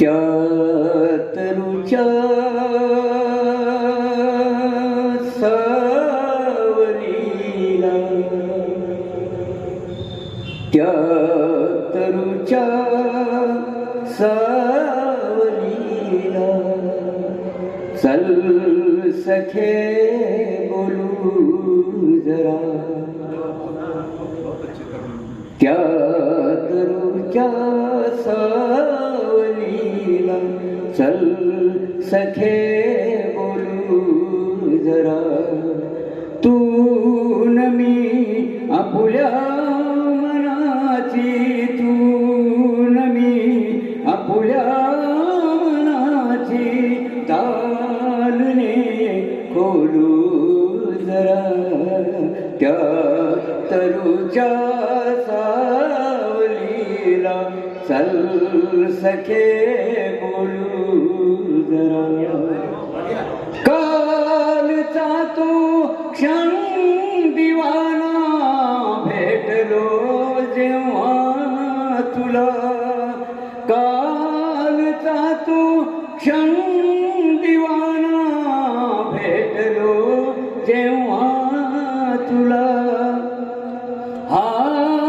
त्या तरुच्या सावरीला त्या तरुच्या सावरीला चल सखे बोलू जरा. त्या तरुच्या सा सखे बोलू जरा. तू न मी आपुल्या मनाची तू न मी आपुल्या मनाची तालने खोलू जरा. त्या तरुच्या सा चल सके बोल दर क्षण दीवाना भेट जवान तुल काल चातू क्षण दीवाना भेट लो जे